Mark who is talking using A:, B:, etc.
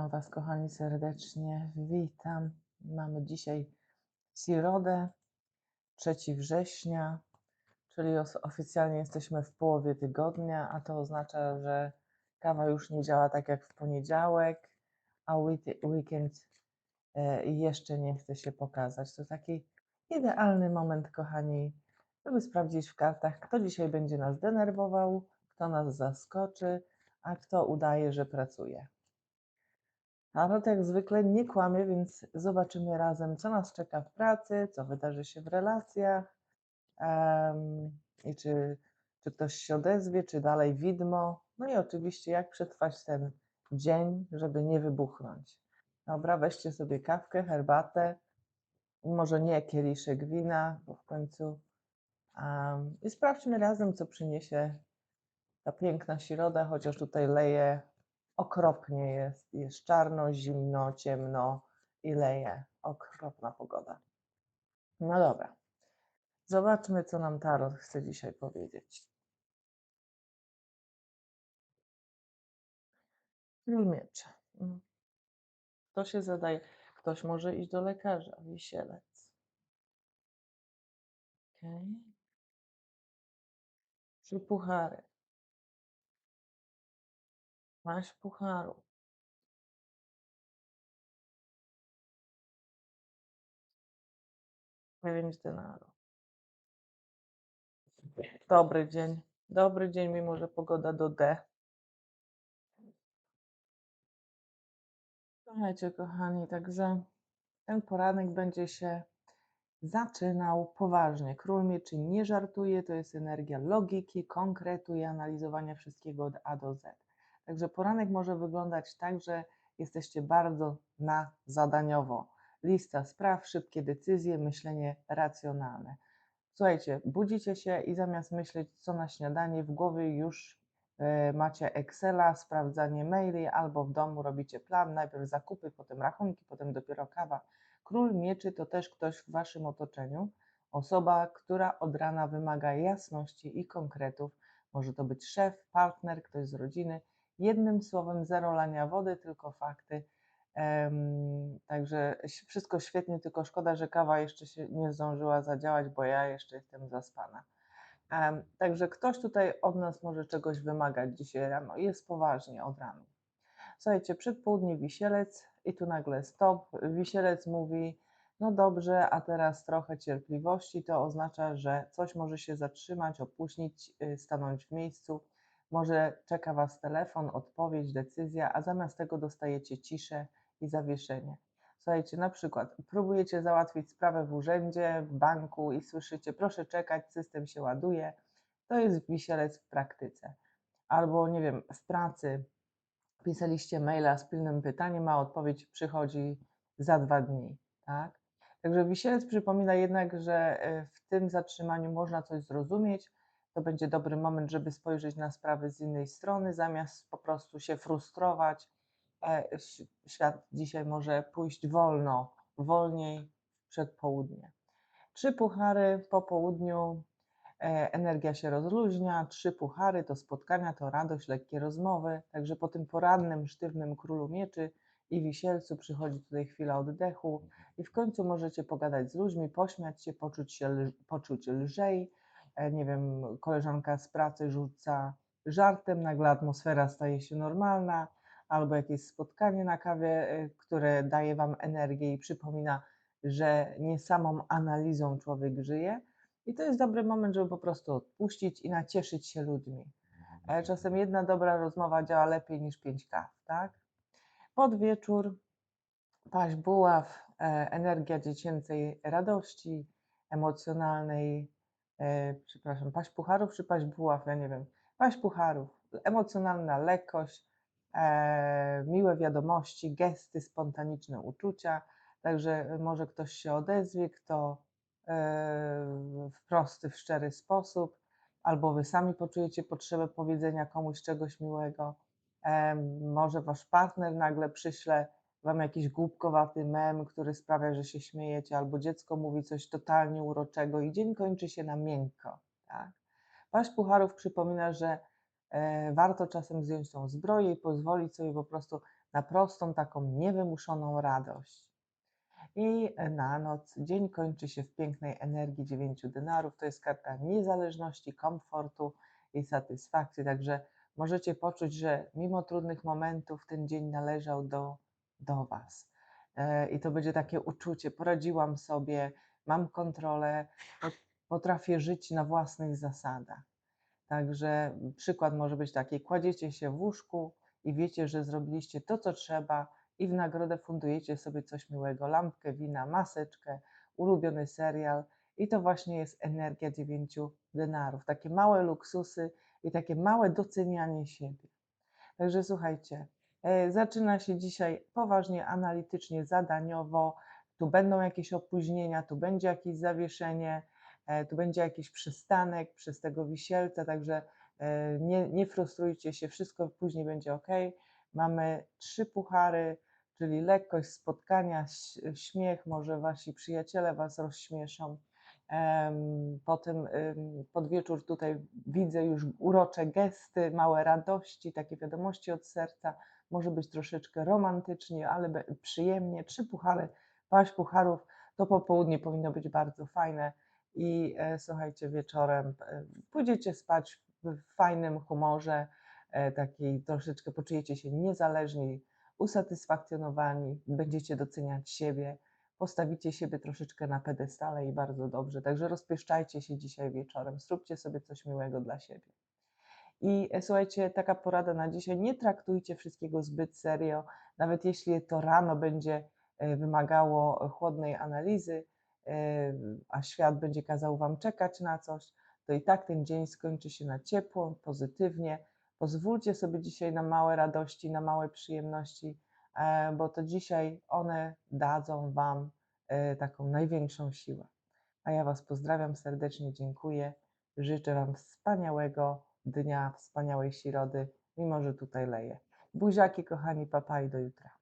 A: Witam Was, kochani, serdecznie. Witam. Mamy dzisiaj środę, 3 września, czyli oficjalnie jesteśmy w połowie tygodnia, a to oznacza, że kawa już nie działa tak jak w poniedziałek, a week- weekend e, jeszcze nie chce się pokazać. To taki idealny moment, kochani, żeby sprawdzić w kartach, kto dzisiaj będzie nas denerwował, kto nas zaskoczy, a kto udaje, że pracuje. Tarot jak zwykle nie kłamie, więc zobaczymy razem, co nas czeka w pracy, co wydarzy się w relacjach em, i czy, czy ktoś się odezwie, czy dalej widmo. No i oczywiście, jak przetrwać ten dzień, żeby nie wybuchnąć. Dobra, weźcie sobie kawkę, herbatę, może nie kieliszek wina, bo w końcu. em, I sprawdźmy razem, co przyniesie ta piękna środa, chociaż tutaj leje okropnie jest. Jest czarno, zimno, ciemno i leje. Okropna pogoda. No dobra. Zobaczmy, co nam Tarot chce dzisiaj powiedzieć. Król mieczy. Mm. Kto się zadaje? Ktoś może iść do lekarza. Wisielec. Okay. Trzy puchary. Maś pucharu. Dziewięć denarów. Dobry dzień. Dobry dzień, mimo że pogoda do D. Słuchajcie, kochani, także ten poranek będzie się zaczynał poważnie. Król mieczy nie żartuje, to jest energia logiki, konkretu i analizowania wszystkiego od A do Z. Także poranek może wyglądać tak, że jesteście bardzo na zadaniowo. Lista spraw, szybkie decyzje, myślenie racjonalne. Słuchajcie, budzicie się i zamiast myśleć, co na śniadanie, w głowie już e, macie Excela, sprawdzanie maili, albo w domu robicie plan, najpierw zakupy, potem rachunki, potem dopiero kawa. Król mieczy to też ktoś w waszym otoczeniu, osoba, która od rana wymaga jasności i konkretów. Może to być szef, partner, ktoś z rodziny. Jednym słowem, zero lania wody, tylko fakty. Także wszystko świetnie, tylko szkoda, że kawa jeszcze się nie zdążyła zadziałać, bo ja jeszcze jestem zaspana. Także ktoś tutaj od nas może czegoś wymagać dzisiaj rano. Jest poważnie od rana. Słuchajcie, przed południe wisielec i tu nagle stop. Wisielec mówi, no dobrze, a teraz trochę cierpliwości. To oznacza, że coś może się zatrzymać, opóźnić, y, stanąć w miejscu. Może czeka Was telefon, odpowiedź, decyzja, a zamiast tego dostajecie ciszę i zawieszenie. Słuchajcie, na przykład próbujecie załatwić sprawę w urzędzie, w banku i słyszycie, proszę czekać, system się ładuje. To jest wisielec w praktyce. Albo, nie wiem, w pracy pisaliście maila z pilnym pytaniem, a odpowiedź przychodzi za dwa dni, tak? Także wisielec przypomina jednak, że e, w tym zatrzymaniu można coś zrozumieć. To będzie dobry moment, żeby spojrzeć na sprawy z innej strony, zamiast po prostu się frustrować. E, Świat dzisiaj może pójść wolno, wolniej przed południe. Trzy puchary po południu e, energia się rozluźnia, trzy puchary to spotkania, to radość, lekkie rozmowy. Także po tym porannym, sztywnym królu mieczy i wisielcu przychodzi tutaj chwila oddechu i w końcu możecie pogadać z ludźmi, pośmiać się, poczuć się poczuć lżej. E, Nie wiem, koleżanka z pracy rzuca żartem, nagle atmosfera staje się normalna, albo jakieś spotkanie na kawie, e, które daje Wam energię i przypomina, że nie samą analizą człowiek żyje, i to jest dobry moment, żeby po prostu odpuścić i nacieszyć się ludźmi. E, Czasem jedna dobra rozmowa działa lepiej niż pięć kaw, tak? Pod wieczór paść buław, energia dziecięcej radości, emocjonalnej, e, przepraszam, paść pucharów czy paść buław, ja nie wiem, paść pucharów, emocjonalna lekkość, e, miłe wiadomości, gesty, spontaniczne uczucia, także może ktoś się odezwie, kto e, w prosty, w szczery sposób, albo wy sami poczujecie potrzebę powiedzenia komuś czegoś miłego. Em, Może wasz partner nagle przyśle wam jakiś głupkowaty mem, który sprawia, że się śmiejecie, albo dziecko mówi coś totalnie uroczego i dzień kończy się na miękko. Tak? Paść pucharów przypomina, że e, warto czasem zdjąć tą zbroję i pozwolić sobie po prostu na prostą, taką niewymuszoną radość. I na noc dzień kończy się w pięknej energii dziewięciu denarów. To jest karta niezależności, komfortu i satysfakcji. Także możecie poczuć, że mimo trudnych momentów ten dzień należał do, do Was. E, I to będzie takie uczucie, poradziłam sobie, mam kontrolę, potrafię żyć na własnych zasadach. Także przykład może być taki: kładziecie się w łóżku i wiecie, że zrobiliście to, co trzeba, i w nagrodę fundujecie sobie coś miłego: lampkę wina, maseczkę, ulubiony serial. I to właśnie jest energia dziewięciu denarów. Takie małe luksusy i takie małe docenianie siebie. Także słuchajcie, zaczyna się dzisiaj poważnie, analitycznie, zadaniowo. Tu będą jakieś opóźnienia, tu będzie jakieś zawieszenie, e, tu będzie jakiś przystanek przez tego wisielca, także e, nie, nie frustrujcie się, wszystko później będzie ok. Mamy trzy puchary, czyli lekkość spotkania, śmiech, może wasi przyjaciele was rozśmieszą. Potem pod wieczór tutaj widzę już urocze gesty, małe radości, takie wiadomości od serca. Może być troszeczkę romantycznie, ale przyjemnie. Trzy puchary, paść pucharów, to popołudnie powinno być bardzo fajne. I e, słuchajcie, wieczorem e, pójdziecie spać w fajnym humorze, e, takiej troszeczkę poczujecie się niezależni, usatysfakcjonowani, będziecie doceniać siebie, postawicie siebie troszeczkę na pedestale i bardzo dobrze. Także rozpieszczajcie się dzisiaj wieczorem, zróbcie sobie coś miłego dla siebie. I e, słuchajcie, taka porada na dzisiaj, nie traktujcie wszystkiego zbyt serio, nawet jeśli to rano będzie e, wymagało chłodnej analizy, e, a świat będzie kazał Wam czekać na coś, to i tak ten dzień skończy się na ciepło, pozytywnie. Pozwólcie sobie dzisiaj na małe radości, na małe przyjemności, bo to dzisiaj one dadzą Wam taką największą siłę. A ja Was pozdrawiam serdecznie, dziękuję. Życzę Wam wspaniałego dnia, wspaniałej środy, mimo że tutaj leje. Buziaki, kochani, papa i do jutra.